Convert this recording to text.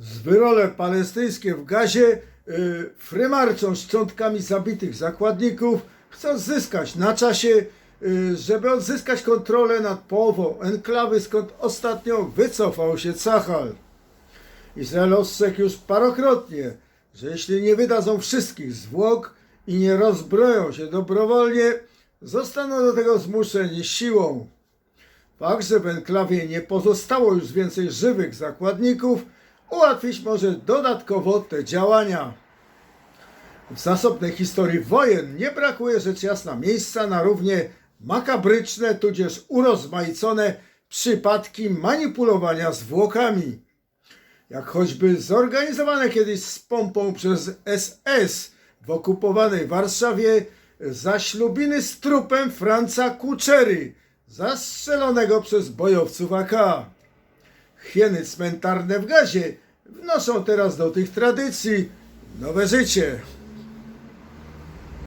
Zwyrole palestyńskie w gazie y, frymarczą szczątkami zabitych zakładników, chcą zyskać na czasie, y, żeby odzyskać kontrolę nad połową enklawy, skąd ostatnio wycofał się Cachal. Izrael ostrzegł już parokrotnie, że jeśli nie wydadzą wszystkich zwłok i nie rozbroją się dobrowolnie, zostaną do tego zmuszeni siłą. Fakt, że w enklawie nie pozostało już więcej żywych zakładników, ułatwić może dodatkowo te działania. W zasobnej historii wojen nie brakuje rzecz jasna miejsca na równie makabryczne, tudzież urozmaicone przypadki manipulowania zwłokami. Jak choćby zorganizowane kiedyś z pompą przez SS w okupowanej Warszawie zaślubiny z trupem Franca Kuczery, zastrzelonego przez bojowców AK. Hieny cmentarne w gazie wnoszą teraz do tych tradycji nowe życie.